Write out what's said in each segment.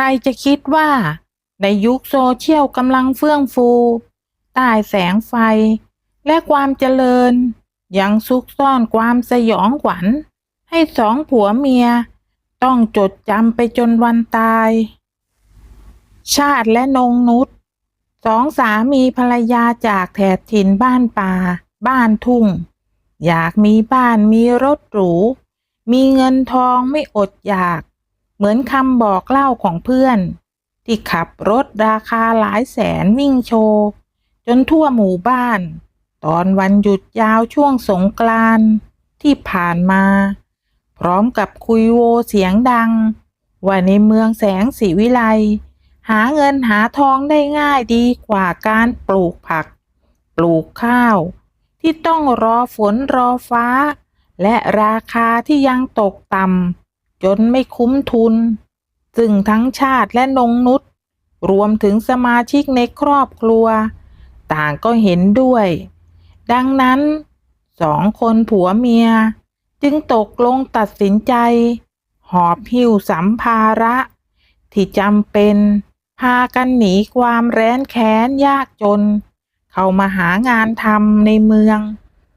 รจะคิดว่า ในยุคโซเชียลกำลังเฟื่องฟูใต้แสงไฟ และความเจริญ ยังซุกซ่อนความสยองขวัญ ให้สองผัวเมีย ต้องจดจำไปจนวันตาย ชาติและนงนุชสองสามีภรรยาจากแถบถิ่นบ้านป่า บ้านทุ่ง อยากมีบ้านมีรถหรู มีเงินทองไม่อดอยาก เหมือนคำบอกเล่าของเพื่อน ที่ขับรถราคาหลายแสนวิ่งโชว์จนทั่วหมู่บ้าน ตอนวันหยุดยาวช่วงสงกรานต์ที่ผ่านมา พร้อมกับคุยโวเสียงดัง ว่าในเมืองแสงสีวิไลหาเงินหาทองได้ง่ายดีกว่าการปลูกผัก ปลูกข้าว ที่ต้องรอฝนรอฟ้า และราคาที่ยังตกต่ำ จนไม่คุ้มทุน ซึ่งทั้งชาติและนงนุษย์รวมถึงสมาชิกในครอบครัว ต่างก็เห็นด้วย ดังนั้นสองคนผัวเมีย จึงตกลงตัดสินใจ หอบหิ้วสัมภาระ ที่จำเป็น พากันหนีความแร้นแค้นยากจน เข้ามาหางานทำในเมือง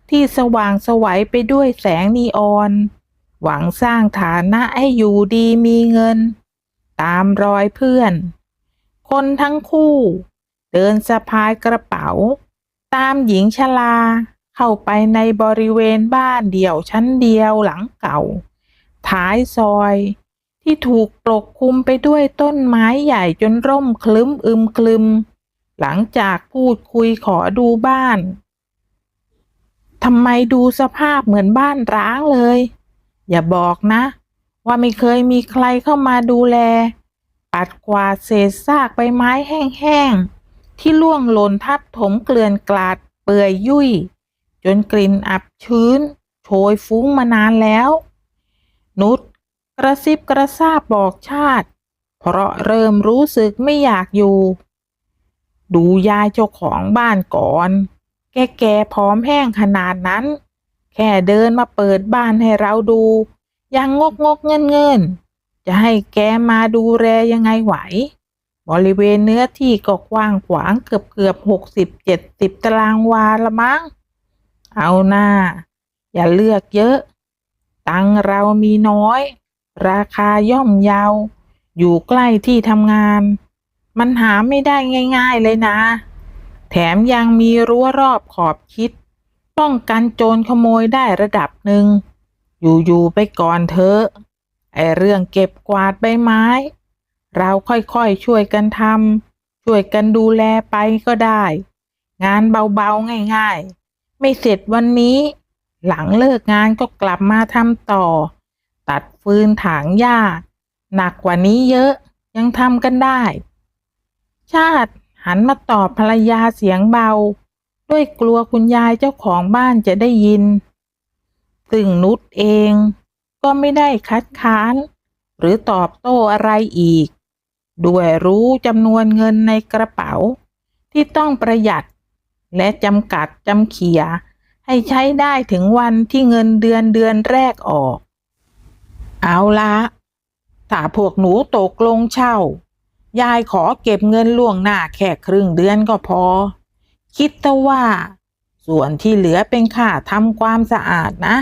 ที่สว่างสวัยไปด้วยแสงนีออน หวังสร้างฐานะให้อยู่ดีมีเงิน ตามรอยเพื่อน คนทั้งคู่ เดินสะพายกระเป๋า ตามหญิงชราเข้าไปในบริเวณบ้านเดี่ยวชั้นเดียวหลังเก่า ท้ายซอยที่ถูกปกคลุมไปด้วยต้นไม้ใหญ่จนร่มคลึ้มอึมคลึม หลังจากพูดคุยขอดูบ้านทำไมดูสภาพเหมือนบ้านร้างเลย อย่าบอกนะ ว่าไม่เคยมีใครเข้ามาดูแล ปัดกวาดเศษซากใบไม้แห้งๆ ที่ล่วงหล่นทับถมเกลื่อนกลาดเปื่อยยุ่ย จนกลิ่นอับชื้น โชยฟุ้งมานานแล้ว นุชกระซิบกระซาบบอกชาติ เพราะเริ่มรู้สึกไม่อยากอยู่ ดูยายเจ้าของบ้านก่อน แกแก่ผอมแห้งขนาดนั้น แค่เดินมาเปิดบ้านให้เราดู ยังงกงกเงินเงินจะให้แกมาดูแลยังไงไหว บริเวณเนื้อที่ก็กว้างขวางเกือบเกือบหกสิบเจ็ดสิบตารางวาละมั้ง เอาหน้า อย่าเลือกเยอะ ตังเรามีน้อย ราคาย่อมเยาวอยู่ใกล้ที่ทำงาน มันหาไม่ได้ง่าย ๆเลยนะ แถมยังมีรั้วรอบขอบชิด ป้องกันโจรขโมยได้ระดับหนึ่ง อยู่ๆไปก่อนเถอะ ไอเรื่องเก็บกวาดใบไม้ เราค่อยๆช่วยกันทำช่วยกันดูแลไปก็ได้ งานเบาๆง่ายๆ ไม่เสร็จวันนี้ หลังเลิกงานก็กลับมาทำต่อ ตัดฟืนถางหญ้า หนักกว่านี้เยอะยังทำกันได้ ชาติหันมาตอบภรรยาเสียงเบา ด้วยกลัวคุณยายเจ้าของบ้านจะได้ยิน ซึ่งนุชเองก็ไม่ได้คัดค้าน หรือตอบโต้อะไรอีก ด้วยรู้จำนวนเงินในกระเป๋า ที่ต้องประหยัด และจำกัดจำเขีย ให้ใช้ได้ถึงวันที่เงินเดือนเดือนแรกออก เอาละถ้าพวกหนูตกลงเช่า ยายขอเก็บเงินล่วงหน้าแค่ครึ่งเดือนก็พอ คิดแต่ว่า ส่วนที่เหลือเป็นค่าทำความสะอาดนะ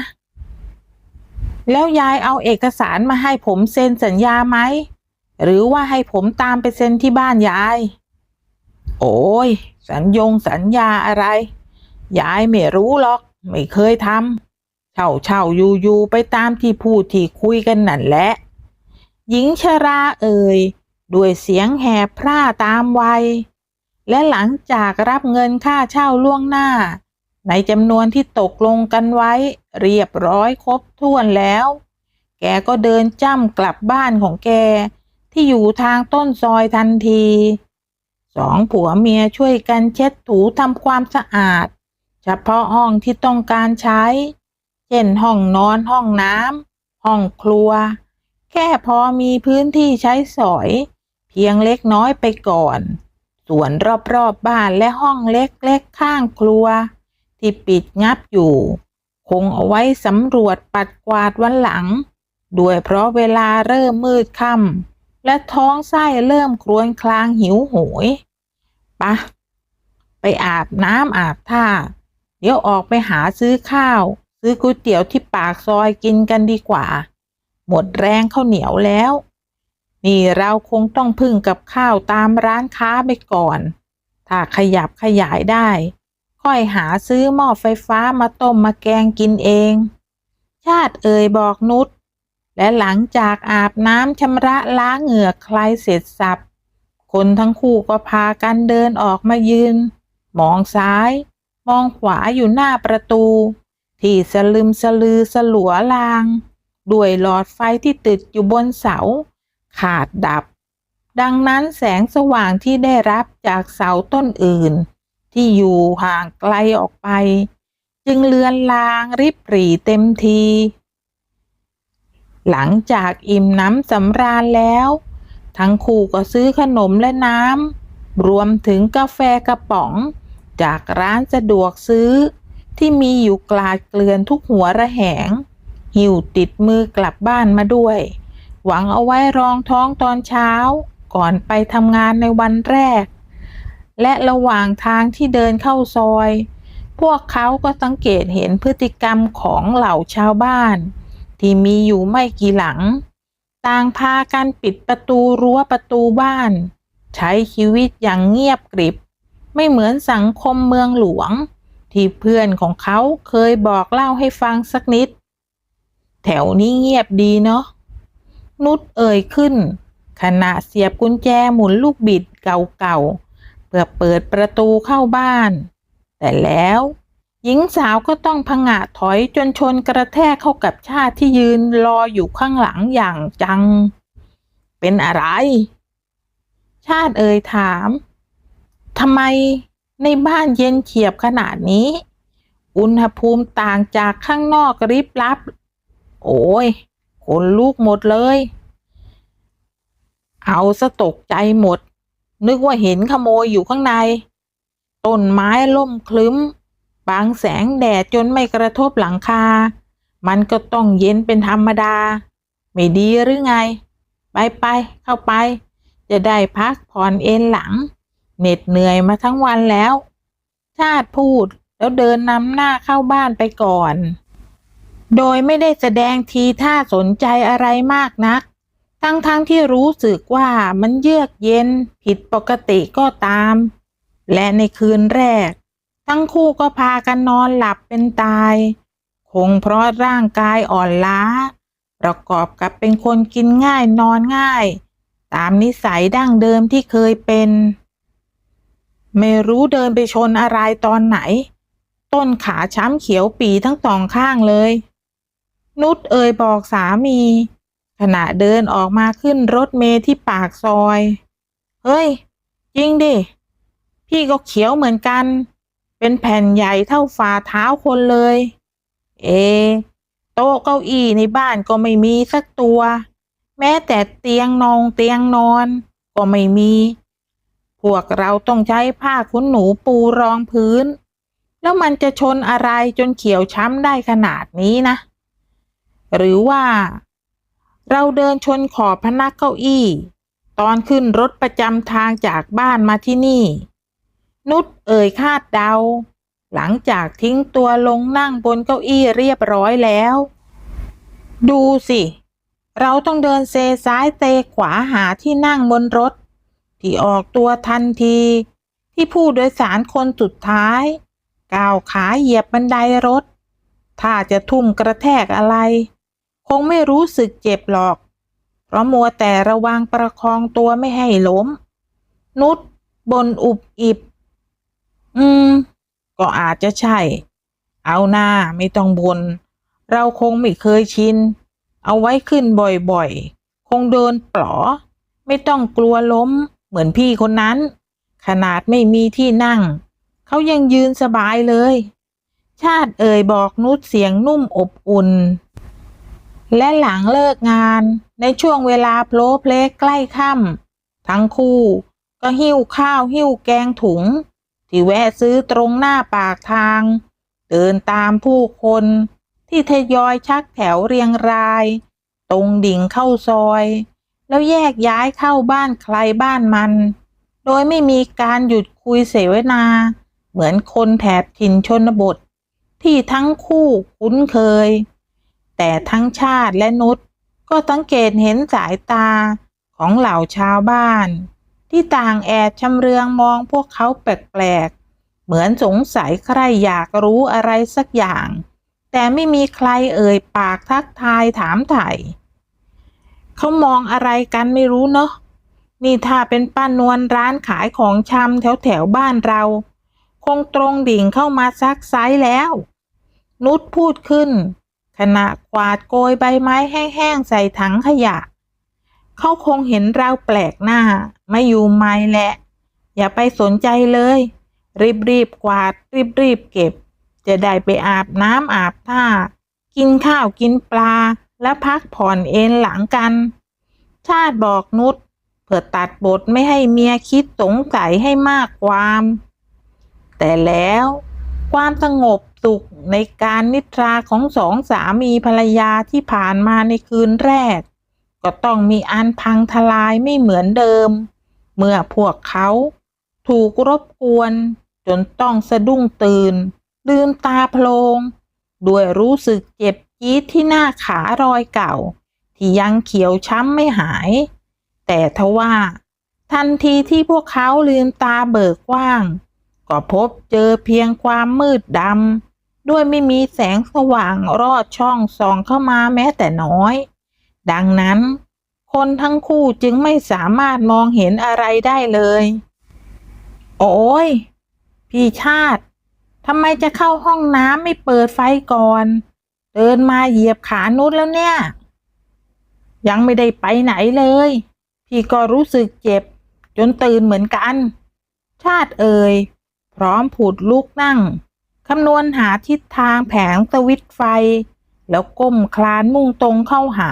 แล้วยายเอาเอกสารมาให้ผมเซ็นสัญญาไหม หรือว่าให้ผมตามไปเซ็นที่บ้านยาย โอ้ย สัญญงสัญญาอะไร ยายไม่รู้หรอก ไม่เคยทำเช่าเช่าอยู่อยู่ไปตามที่พูดที่คุยกันนั่นแหละ หญิงชราเอ่ยด้วยเสียงแหบพร่าตามวัย และหลังจากรับเงินค่าเช่าล่วงหน้า ในจำนวนที่ตกลงกันไว้ เรียบร้อยครบถ้วนแล้ว แกก็เดินจ้ำกลับบ้านของแก ที่อยู่ทางต้นซอยทันที สองผัวเมียช่วยกันเช็ดถูทำความสะอาด เฉพาะห้องที่ต้องการใช้ เช่นห้องนอนห้องน้ำห้องครัว แค่พอมีพื้นที่ใช้สอย เพียงเล็กน้อยไปก่อน สวนรอบๆบบ้านและห้องเล็กๆข้างครัว ที่ปิดงับอยู่ คงเอาไว้สำรวจปัดกวาดวันหลัง ด้วยเพราะเวลาเริ่มมืดค่ำและท้องไส้เริ่มครวญคลางหิวโหยปะ ไปอาบน้ำอาบท่า เดี๋ยวออกไปหาซื้อข้าว ซื้อก๋วยเตี๋ยวที่ปากซอยกินกันดีกว่า หมดแรงข้าวเหนียวแล้ว นี่เราคงต้องพึ่งกับข้าวตามร้านค้าไปก่อน ถ้าขยับขยายได้ ค่อยหาซื้อหม้อไฟฟ้ามาต้มมาแกงกินเอง ชาติเอ่ยบอกนุชและหลังจากอาบน้ำชำระล้างเหงื่อใครเสร็จสับ คนทั้งคู่ก็พากันเดินออกมายืน มองซ้าย มองขวาอยู่หน้าประตู ที่สลึมสลือสลัวลาง ด้วยหลอดไฟที่ติดอยู่บนเสา ขาดดับ ดังนั้นแสงสว่างที่ได้รับจากเสาต้นอื่น ที่อยู่ห่างไกลออกไป จึงเลือนลางริบหรี่เต็มที หลังจากอิ่มน้ำสำราญแล้ว ทั้งคู่ก็ซื้อขนมและน้ำรวมถึงกาแฟกระป๋อง จากร้านสะดวกซื้อที่มีอยู่กลาดเกลื่อนทุกหัวระแหงหิวติดมือกลับบ้านมาด้วย หวังเอาไว้รองท้องตอนเช้าก่อนไปทำงานในวันแรก และระหว่างทางที่เดินเข้าซอย พวกเขาก็สังเกตเห็นพฤติกรรมของเหล่าชาวบ้าน ที่มีอยู่ไม่กี่หลัง ต่างพากันปิดประตูรั้วประตูบ้าน ใช้ชีวิตอย่างเงียบกริบ ไม่เหมือนสังคมเมืองหลวง ที่เพื่อนของเขาเคยบอกเล่าให้ฟังสักนิด แถวนี้เงียบดีเนาะ นุชเอ่ยขึ้น ขณะเสียบกุญแจหมุนลูกบิดเก่าๆ เพื่อเปิดประตูเข้าบ้าน แต่แล้ว หญิงสาวก็ต้องพงะถอยจนชนกระแทกเข้ากับชาติที่ยืนรออยู่ข้างหลังอย่างจัง เป็นอะไร ชาติเอ่ยถามทำไมในบ้านเย็นเฉียบขนาดนี้ อุณหภูมิต่างจากข้างนอกริบลับ โอ้ย นลุกหมดเลย เอาสะตกใจหมด นึกว่าเห็นขโมยอยู่ข้างใน ต้นไม้ล่มคลึ้ม บางแสงแดดจนไม่กระทบหลังคา มันก็ต้องเย็นเป็นธรรมดา ไม่ดีหรือไง ไปไปเข้าไป จะได้พักผ่อนเอนหลัง เหน็ดเหนื่อยมาทั้งวันแล้ว ชาติพูดแล้วเดินนำหน้าเข้าบ้านไปก่อน โดยไม่ได้แสดงทีท่าสนใจอะไรมากนัก ทั้งๆทที่รู้สึกว่ามันเยือกเย็นผิดปกติก็ตาม และในคืนแรก ทั้งคู่ก็พากันนอนหลับเป็นตาย คงเพราะร่างกายอ่อนล้า ประกอบกับเป็นคนกินง่ายนอนง่าย ตามนิสัยดั้งเดิมที่เคยเป็น ไม่รู้เดินไปชนอะไรตอนไหน ต้นขาช้ำเขียวปีทั้งสองข้างเลย นุชเอ่ยบอกสามี ขณะเดินออกมาขึ้นรถเมล์ที่ปากซอย เฮ้ย จริงดิ พี่ก็เขียวเหมือนกัน เป็นแผ่นใหญ่เท่าฝ่าเท้าคนเลย เอะโต๊ะเก้าอี้ในบ้านก็ไม่มีสักตัว แม้แต่เตียงนองเตียงนอน ก็ไม่มี พวกเราต้องใช้ผ้าขนหนูปูรองพื้น แล้วมันจะชนอะไรจนเขียวช้ำได้ขนาดนี้นะ หรือว่า เราเดินชนขอบพนักเก้าอี้ ตอนขึ้นรถประจำทางจากบ้านมาที่นี่ นุชเอ่ยคาดเดา หลังจากทิ้งตัวลงนั่งบนเก้าอี้เรียบร้อยแล้ว ดูสิ เราต้องเดินเซซ้ายเซขวาหาที่นั่งบนรถ ที่ออกตัวทันที ที่ผู้โดยสารคนสุดท้ายก้าวขาเหยียบบันไดรถ ถ้าจะทุ่มกระแทกอะไร คงไม่รู้สึกเจ็บหรอก เพราะมัวแต่ระวังประคองตัวไม่ให้ล้ม นุชบนอุบอิบ อืม ก็อาจจะใช่ เอาหน้าไม่ต้องบน เราคงไม่เคยชิน เอาไว้ขึ้นบ่อยๆ คงเดินปลอ ไม่ต้องกลัวล้ม เหมือนพี่คนนั้น ขนาดไม่มีที่นั่ง เขายังยืนสบายเลย ชาติเอ่ยบอกนุชเสียงนุ่มอบอุ่น และหลังเลิกงานในช่วงเวลาโพลเพลใกล้ค่ำทั้งคู่ก็หิ้วข้าวหิ้วแกงถุง ที่แวะซื้อตรงหน้าปากทาง เดินตามผู้คนที่ทยอยชักแถวเรียงราย ตรงดิ่งเข้าซอย แล้วแยกย้ายเข้าบ้านใครบ้านมัน โดยไม่มีการหยุดคุยเสวนา เหมือนคนแถบถิ่นชนบท ที่ทั้งคู่คุ้นเคย แต่ทั้งชาติและนุชก็สังเกตเห็นสายตาของเหล่าชาวบ้าน ที่ต่างแอบชำเรืองมองพวกเขาแปลกๆ เหมือนสงสัยใครอยากรู้อะไรสักอย่าง แต่ไม่มีใครเอ่ยปากทักทายถามไถ่เขามองอะไรกันไม่รู้เนาะนี่ถ้าเป็นป้านวลร้านขายของชำแถวแถวบ้านเรา คงตรงดิ่งเข้ามาซักไซส์แล้ว นุชพูดขึ้น ขณะกวาดโกยใบไม้แห้งๆใส่ถังขยะ เขาคงเห็นเราแปลกหน้า ไม่อยู่ไม่แหละ อย่าไปสนใจเลย รีบๆกวาดรีบๆเก็บ จะได้ไปอาบน้ำอาบท่า กินข้าวกินปลา และพักผ่อนเอนหลังกัน ชาติบอกนุชเพื่อตัดบทไม่ให้เมียคิดสงสัยให้มากความ แต่แล้วความสงบ สุขในการนิทราของสองสามีภรรยาที่ผ่านมาในคืนแรก ก็ต้องมีอันพังทลายไม่เหมือนเดิม เมื่อพวกเขาถูกรบกวนจนต้องสะดุ้งตื่น ลืมตาโพลง ด้วยรู้สึกเจ็บจี๊ดที่หน้าขารอยเก่า ที่ยังเขียวช้ำไม่หาย แต่ทว่า ทันทีที่พวกเขาลืมตาเบิกกว้าง ก็พบเจอเพียงความมืดดำ ด้วยไม่มีแสงสว่างรอดช่องส่องเข้ามาแม้แต่น้อย ดังนั้น คนทั้งคู่จึงไม่สามารถมองเห็นอะไรได้เลย โอ้ย พี่ชาติทำไมจะเข้าห้องน้ำไม่เปิดไฟก่อน เดินมาเหยียบขานุชแล้วเนี่ย ยังไม่ได้ไปไหนเลย พี่ก็รู้สึกเจ็บ จนตื่นเหมือนกัน ชาติเอ่ย พร้อมผุดลุกนั่ง คำนวณหาทิศทางแผงสวิตไฟ แล้วก้มคลานมุ่งตรงเข้าหา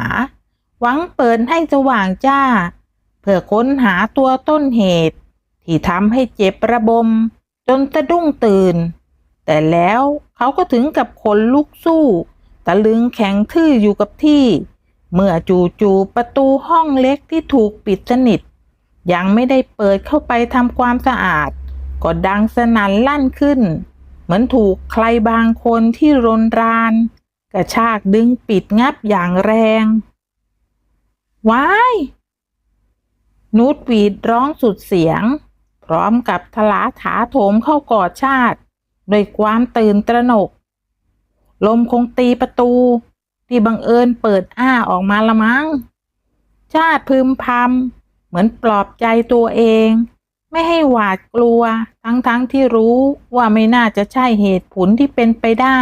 หวังเปิดให้สว่างจ้า เพื่อค้นหาตัวต้นเหตุ ที่ทำให้เจ็บระบม จนสะดุ้งตื่น แต่แล้วเขาก็ถึงกับขนลุกสู้ ตะลึงแข็งทื่ออยู่กับที่ เมื่อจู่ๆประตูห้องเล็กที่ถูกปิดสนิท ยังไม่ได้เปิดเข้าไปทำความสะอาด ก็ดังสนั่นลั่นขึ้น เหมือนถูกใครบางคนที่รนราน กระชากดึงปิดงับอย่างแรงว้ายนูดหวีดร้องสุดเสียง พร้อมกับทลาถาโถมเข้ากอดชาติด้วยความตื่นตระหนก ลมคงตีประตู ที่บังเอิญเปิดอ้าออกมาละมั้ง ชาติพึมพำเหมือนปลอบใจตัวเอง ไม่ให้หวาดกลัว ทั้งๆทที่รู้ว่าไม่น่าจะใช่เหตุผลที่เป็นไปได้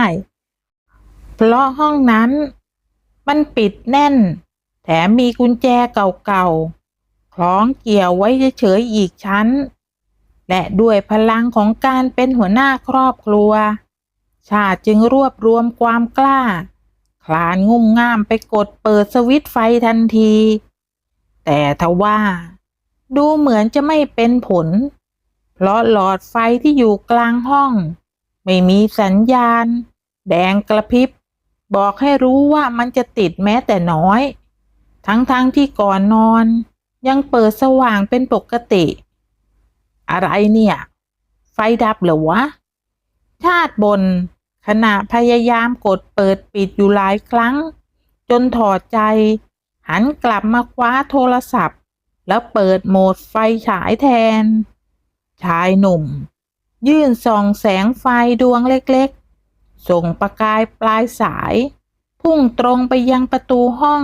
เพราะห้องนั้น มันปิดแน่น แถมมีกุญแจเก่าๆคล้องเกี่ยวไว้เฉยๆอีกชั้น และด้วยพลังของการเป็นหัวหน้าครอบครัว ชาจึงรวบรวมความกล้า คลานงุ่มง่ามไปกดเปิดสวิตไฟทันที แต่ทว่า ดูเหมือนจะไม่เป็นผล เพราะหลอดไฟที่อยู่กลางห้อง ไม่มีสัญญาณ แดงกระพริบ บอกให้รู้ว่ามันจะติดแม้แต่น้อย ทั้งๆทที่ก่อนนอน ยังเปิดสว่างเป็นปกติ อะไรเนี่ย ไฟดับเหรอวะ ชาติบน ขณะพยายามกดเปิดปิดอยู่หลายครั้ง จนถอดใจ หันกลับมาคว้าโทรศัพท์ แล้วเปิดโหมดไฟฉายแทน ชายหนุ่ม ยื่นส่องแสงไฟดวงเล็กๆ ส่งประกายปลายสาย พุ่งตรงไปยังประตูห้อง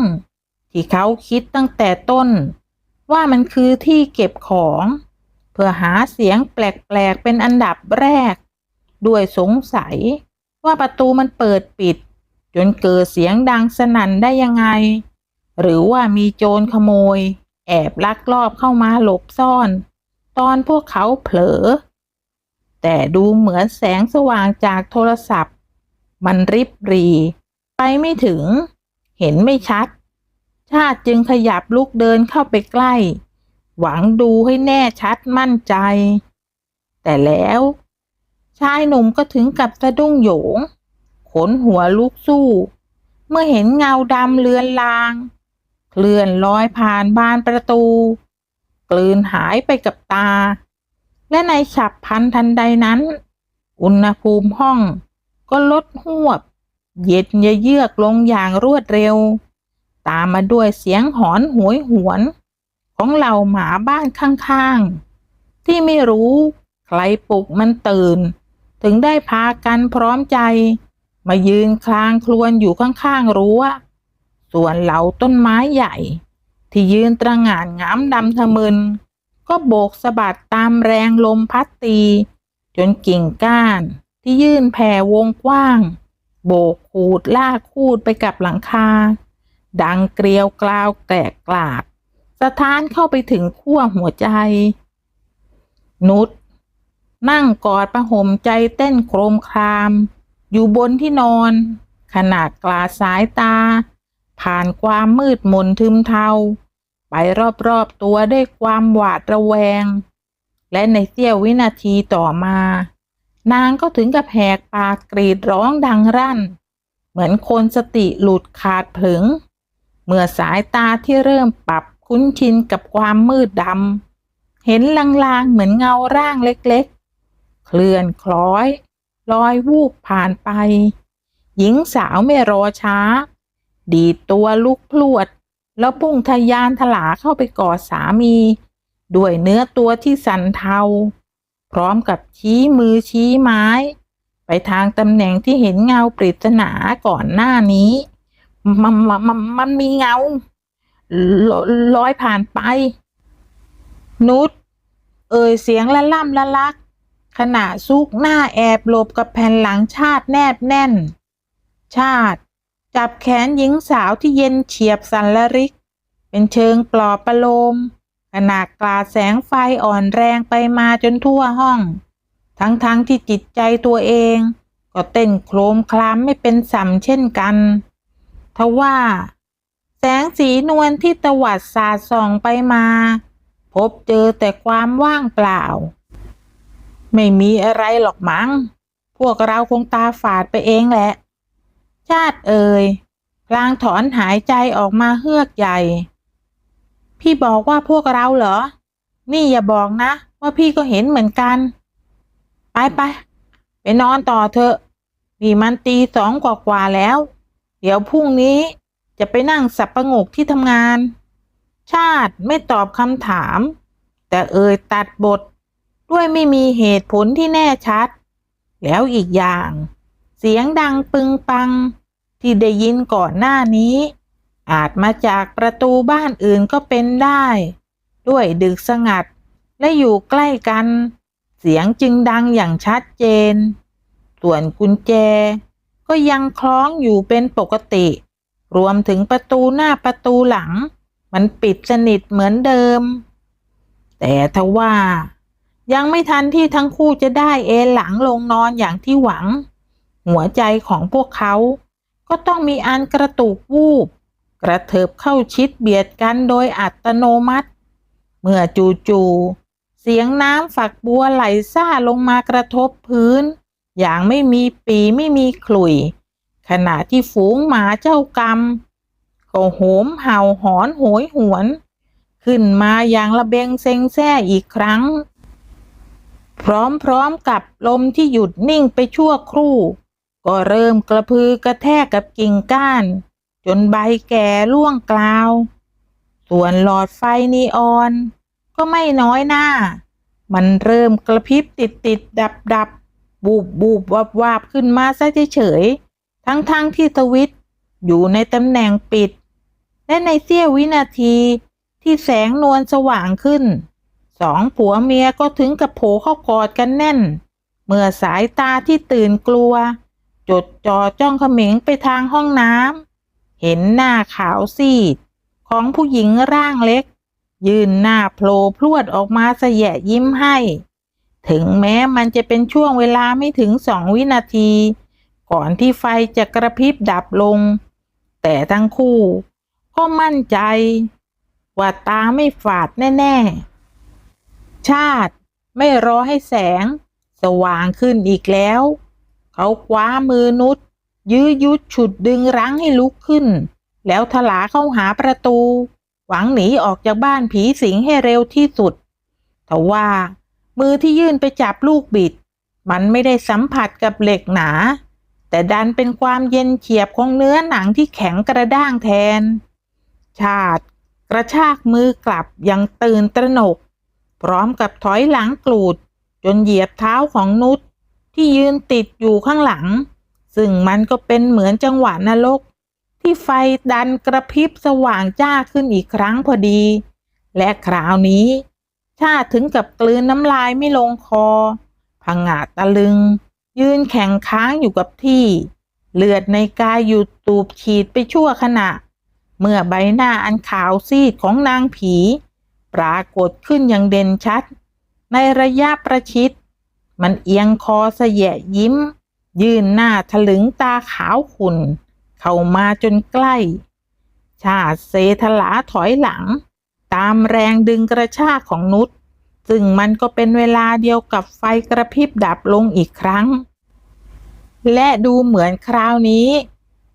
ที่เขาคิดตั้งแต่ต้น ว่ามันคือที่เก็บของ เพื่อหาเสียงแปลกๆเป็นอันดับแรก ด้วยสงสัยว่าประตูมันเปิดปิด จนเกิดเสียงดังสนั่นได้ยังไง หรือว่ามีโจรขโมย แอบลักลอบเข้ามาหลบซ่อน ตอนพวกเขาเผลอ แต่ดูเหมือนแสงสว่างจากโทรศัพท์ มันริบรี ไปไม่ถึง เห็นไม่ชัด ชาติจึงขยับลุกเดินเข้าไปใกล้ หวังดูให้แน่ชัดมั่นใจ แต่แล้วชายหนุ่มก็ถึงกับสะดุ้งโหยง ขนหัวลุกสู้ เมื่อเห็นเงาดำเลือนลาง เคลื่อนลอยผ่านบานประตู กลืนหายไปกับตา และในฉับพันทันใดนั้น อุณหภูมิห้องก็ลดหวบ เย็นเยือกลงอย่างรวดเร็ว ตามมาด้วยเสียงหอนหวยหวน ของเหล่าหมาบ้านข้างๆ ที่ไม่รู้ใครปลุกมันตื่น ถึงได้พากันพร้อมใจ มายืนคลางคลวนอยู่ข้างๆรั้ว ส่วนเหล่าต้นไม้ใหญ่ ที่ยืนตระหง่านงามดำทะมึน ก็โบกสะบัดตามแรงลมพัดตี จนกิ่งก้านที่ยื่นแผ่วงกว้าง โบกขูดลากคูดไปกับหลังคา ดังเกลียวกลาวแกลกกลาดสะท้านเข้าไปถึงขั้วหัวใจ นุชนั่งกอดประหมใจเต้นโครมคราม อยู่บนที่นอน ขนาดกลาสายตา ผ่านความมืดมนทึมเทา ไปรอบๆตัวด้วยความหวาดระแวง และในเสี้ยววินาทีต่อมา นางก็ถึงกับแหกปากกรีดร้องดังรั่น เหมือนคนสติหลุดขาดผึง เมื่อสายตาที่เริ่มปรับคุ้นชินกับความมืดดำ เห็นลางๆเหมือนเงาร่างเล็กๆ เคลื่อนคล้อยลอยวูบผ่านไป หญิงสาวไม่รอช้า ดีตัวลุกพลวด แล้วพุ่งทะยานถลาเข้าไปกอดสามี ด้วยเนื้อตัวที่สั่นเทา พร้อมกับชี้มือชี้ไม้ ไปทางตำแหน่งที่เห็นเงาปริศนาก่อนหน้านี้มันมันมันมีเงาลลอยผ่านไป นุชเอ่ยเสียงละล่ำละลัก ขณะซุกหน้าแอบหลบกับแผ่นหลังชาติแนบแน่น ชาติ จับแขนหญิงสาวที่เย็นเฉียบสันละริก เป็นเชิงปลอบประโลมขณะกลาดแสงไฟอ่อนแรงไปมาจนทั่วห้อง ทั้งๆทที่จิตใจตัวเอง ก็เต้นโครมคลามไม่เป็นสัมเช่นกันทว่า แสงสีนวลที่ตวัดสาดส่องไปมา พบเจอแต่ความว่างเปล่า ไม่มีอะไรหรอกมั้ง พวกเราคงตาฝาดไปเองแหละ ชาติเอ่ยพลางถอนหายใจออกมาเฮือกใหญ่ พี่บอกว่าพวกเราเหรอ นี่อย่าบอกนะ ว่าพี่ก็เห็นเหมือนกัน ไปไปไปนอนต่อเถอะนี่มันตีสองกว่าๆแล้ว เดี๋ยวพรุ่งนี้จะไปนั่งสับประงกที่ทำงาน ชาติไม่ตอบคำถาม แต่เอ่ยตัดบท ด้วยไม่มีเหตุผลที่แน่ชัด แล้วอีกอย่าง เสียงดังปึงปัง ที่ได้ยินก่อนหน้านี้ อาจมาจากประตูบ้านอื่นก็เป็นได้ ด้วยดึกสงัดและอยู่ใกล้กัน เสียงจึงดังอย่างชัดเจน ส่วนกุญแจ ก็ยังคล้องอยู่เป็นปกติ รวมถึงประตูหน้าประตูหลัง มันปิดสนิทเหมือนเดิม แต่ทว่า ยังไม่ทันที่ทั้งคู่จะได้เอนหลังลงนอนอย่างที่หวัง หัวใจของพวกเขา ก็ต้องมีอันกระตุกวูบ กระเถิบเข้าชิดเบียดกันโดยอัตโนมัติ เมื่อจู่ๆเสียงน้ำฝักบัวไหลซ่าลงมากระทบพื้น อย่างไม่มีปีไม่มีขลุ่ยขณะที่ฝูงหมาเจ้ากรรมก็โหมเห่าหอนโหยหวน ขึ้นมาอย่างระเบงเซ็งแซ่อีกครั้ง พร้อมๆกับลมที่หยุดนิ่งไปชั่วครู่ ก็เริ่มกระพือกระแทกกับกิ่งก้าน จนใบแก่ร่วงกลาว ส่วนหลอดไฟนีออน ก็ไม่น้อยหน้า มันเริ่มกระพริบติดติดดับดับบูบบูบวับวาบขึ้นมาซะเฉยๆทั้งๆทที่สวิตช์อยู่ในตำแหน่งปิด และในเสี้ยววินาทีที่แสงนวลสว่างขึ้น สองผัวเมียก็ถึงกับโผเข้ากอดกันแน่น เมื่อสายตาที่ตื่นกลัว จดจ่อจ้องเขม็งไปทางห้องน้ำเห็นหน้าขาวซีด ของผู้หญิงร่างเล็ก ยืนหน้าโผล่พรวดออกมาเสยะยิ้มให้ ถึงแม้มันจะเป็นช่วงเวลาไม่ถึงสองวินาที ก่อนที่ไฟจะกระพริบดับลง แต่ทั้งคู่ก็มั่นใจ ว่าตาไม่ฝาดแน่ ๆ ชาติไม่รอให้แสง สว่างขึ้นอีกแล้ว เขาคว้ามือนุชยื้อยุดฉุดดึงรั้งให้ลุกขึ้น แล้วทลาเข้าหาประตู หวังหนีออกจากบ้านผีสิงให้เร็วที่สุดแต่ว่า มือที่ยื่นไปจับลูกบิด มันไม่ได้สัมผัสกับเหล็กหนา แต่ดันเป็นความเย็นเฉียบของเนื้อหนังที่แข็งกระด้างแทน ชาติกระชากมือกลับอย่างตื่นตระหนก พร้อมกับถอยหลังกรูด จนเหยียบเท้าของนุช ที่ยืนติดอยู่ข้างหลัง ซึ่งมันก็เป็นเหมือนจังหวะนรก ที่ไฟดันกระพริบสว่างจ้าขึ้นอีกครั้งพอดี และคราวนี้ ชาถึงกับกลืนน้ำลายไม่ลงคอพังงาดตะลึง ยืนแข็งค้างอยู่กับที่ เลือดในกายหยุดตูบฉีดไปชั่วขณะ เมื่อใบหน้าอันขาวซีดของนางผี ปรากฏขึ้นอย่างเด่นชัด ในระยะประชิด มันเอียงคอเสยะยิ้ม ยื่นหน้าถลึงตาขาวขุ่น เข้ามาจนใกล้ ชาติเซทลาถอยหลัง ตามแรงดึงกระชากของนุชซึ่งมันก็เป็นเวลาเดียวกับไฟกระพริบดับลงอีกครั้ง และดูเหมือนคราวนี้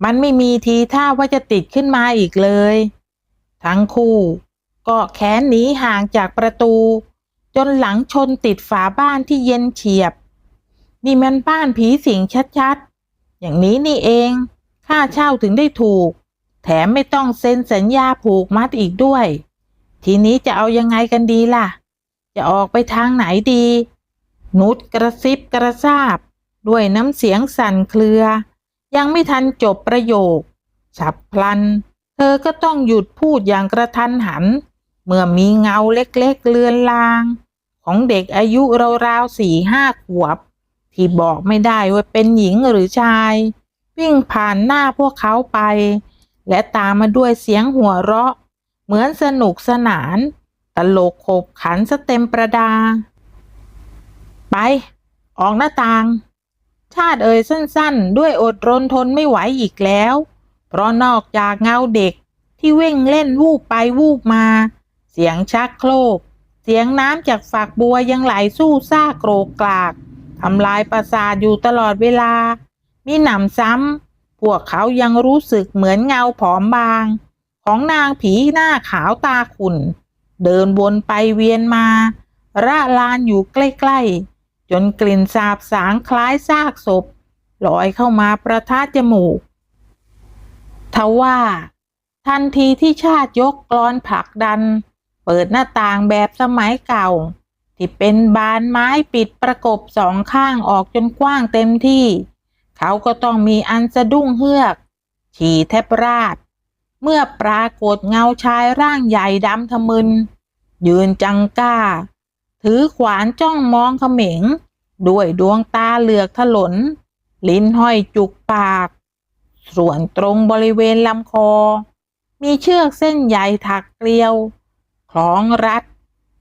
มันไม่มีทีท่าว่าจะติดขึ้นมาอีกเลย ทั้งคู่ก็แขนหนีห่างจากประตู จนหลังชนติดฝาบ้านที่เย็นเฉียบ นี่มันบ้านผีสิงชัดๆ อย่างนี้นี่เอง ค่าเช่าถึงได้ถูก แถมไม่ต้องเซ็นสัญญาผูกมัดอีกด้วย ทีนี้จะเอายังไงกันดีล่ะ จะออกไปทางไหนดี นุชกระซิบกระซาบ ด้วยน้ำเสียงสั่นเครือ ยังไม่ทันจบประโยค ฉับพลัน เธอก็ต้องหยุดพูดอย่างกระทันหันเมื่อมีเงาเล็กๆเลือนลาง ของเด็กอายุราวๆสี่ห้าขวบ ที่บอกไม่ได้ว่าเป็นหญิงหรือชาย วิ่งผ่านหน้าพวกเขาไป และตามมาด้วยเสียงหัวเราะ เหมือนสนุกสนาน ตลกขบขันสเต็มประดา ไป ออกหน้าต่าง ชาติเอ่ยสั้นๆ ด้วยอดรนทนไม่ไหวอีกแล้ว เพราะนอกจากเงาเด็กที่วิ่งเล่นวูบไปวูบมา เสียงชักโครก เสียงน้ำจากฝักบัวยังไหลสู้ซ่าโกรกกรากทำลายประสาทอยู่ตลอดเวลา มีหนำซ้ำ พวกเขายังรู้สึกเหมือนเงาผอมบาง ของนางผีหน้าขาวตาขุ่น เดินวนไปเวียนมาระลานอยู่ใกล้ ๆ จนกลิ่นสาบสางคล้ายซากศพลอยเข้ามาประทะจมูกทว่า ทันทีที่ชาติยกกรอนผลักดัน เปิดหน้าต่างแบบสมัยเก่า ที่เป็นบานไม้ปิดประกบสองข้างออกจนกว้างเต็มที่ เขาก็ต้องมีอันสะดุ้งเฮือก ฉี่แทบราด เมื่อปรากฏเงาชายร่างใหญ่ดำทะมึน ยืนจังก้า ถือขวานจ้องมองเขม็ง ด้วยดวงตาเหลือกถลน ลิ้นห้อยจุกปาก ส่วนตรงบริเวณลำคอ มีเชือกเส้นใหญ่ถักเกลียว คล้องรัด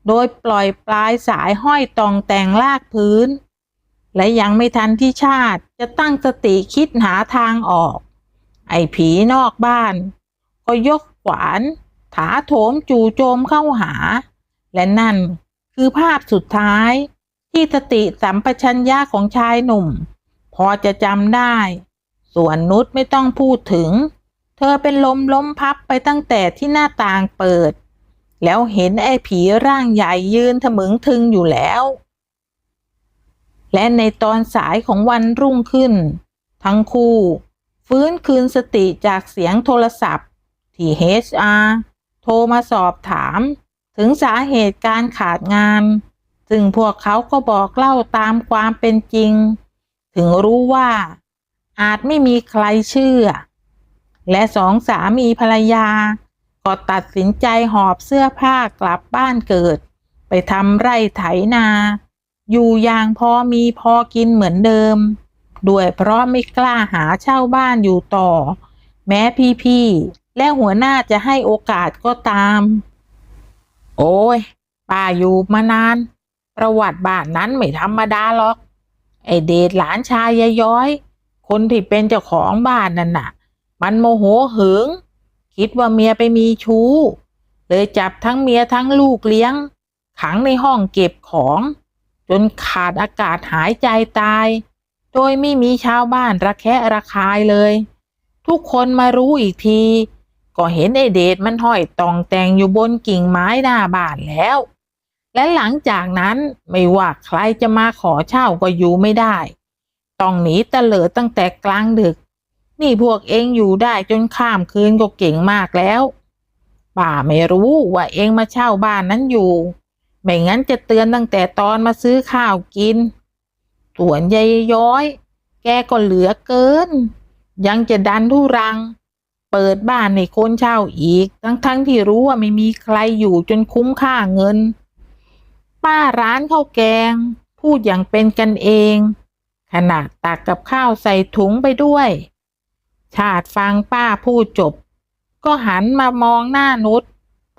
โดยปล่อยปลายสายห้อยตองแต่งลากพื้น และยังไม่ทันที่ชาติจะตั้งสติคิดหาทางออก ไอ้ผีนอกบ้าน ก็ยกขวาน ถาโถมจู่โจมเข้าหา และนั่นคือภาพสุดท้าย ที่สติสัมปชัญญะของชายหนุ่ม พอจะจำได้ ส่วนนุชไม่ต้องพูดถึง เธอเป็นลมล้มพับไปตั้งแต่ที่หน้าต่างเปิด แล้วเห็นไอ้ผีร่างใหญ่ยืนถมึงทึงอยู่แล้ว และในตอนสายของวันรุ่งขึ้น ทั้งคู่ ฟื้นคืนสติจากเสียงโทรศัพท์ ที่ HR โทรมาสอบถาม ถึงสาเหตุการขาดงาน ซึ่งพวกเขาก็บอกเล่าตามความเป็นจริง ถึงรู้ว่า อาจไม่มีใครเชื่อ และสองสามีภรรยา ก็ตัดสินใจหอบเสื้อผ้ากลับบ้านเกิด ไปทำไร่ไถนา อยู่อย่างพอมีพอกินเหมือนเดิม ด้วยเพราะไม่กล้าหาเช่าบ้านอยู่ต่อ แม้พี่ๆ และหัวหน้าจะให้โอกาสก็ตาม โอ้ยป้าอยู่มานาน ประวัติบ้านนั้นไม่ธรรมดาหรอก ไอเดชหลานชายยายย้อย คนที่เป็นเจ้าของบ้านนั่นน่ะ มันโมโหหึง คิดว่าเมียไปมีชู้ เลยจับทั้งเมียทั้งลูกเลี้ยง ขังในห้องเก็บของ จนขาดอากาศหายใจตาย โดยไม่มีชาวบ้านระแคะระคายเลย ทุกคนมารู้อีกที ก็เห็นไอเดชมันห้อยตองแต่งอยู่บนกิ่งไม้หน้าบ้านแล้ว และหลังจากนั้นไม่ว่าใครจะมาขอเช่าก็อยู่ไม่ได้ ต้องหนีเตลิดตั้งแต่กลางดึก นี่พวกเองอยู่ได้จนข้ามคืนก็เก่งมากแล้วป่าไม่รู้ว่าเองมาเช่าบ้านนั้นอยู่ ไม่งั้นจะเตือนตั้งแต่ตอนมาซื้อข้าวกิน ส่วนยายย้อย แกก็เหลือเกิน ยังจะดันทุรัง เปิดบ้านให้คนเช่าอีก ทั้งๆทที่รู้ว่าไม่มีใครอยู่จนคุ้มค่าเงิน ป้าร้านข้าวแกง พูดอย่างเป็นกันเอง ขณะตักกับข้าวใส่ถุงไปด้วย ชาติฟังป้าพูดจบ ก็หันมามองหน้านุช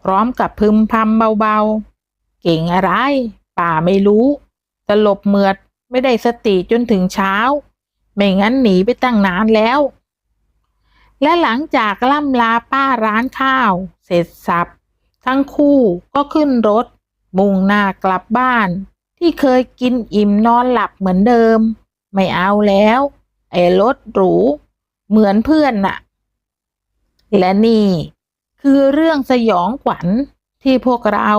พร้อมกับพึมพำเบาๆ เก่งอะไร ป่าไม่รู้สลบเมือดไม่ได้สติจนถึงเช้า ไม่งั้นหนีไปตั้งนานแล้ว และหลังจากล่ำลาป้าร้านข้าว เสร็จสับ ทั้งคู่ก็ขึ้นรถ มุ่งหน้ากลับบ้าน ที่เคยกินอิ่มนอนหลับเหมือนเดิม ไม่เอาแล้ว ไอ้รถหรู เหมือนเพื่อนน่ะ และนี่คือเรื่องสยองขวัญที่พวกเรา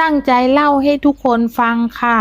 ตั้งใจเล่าให้ทุกคนฟังค่ะ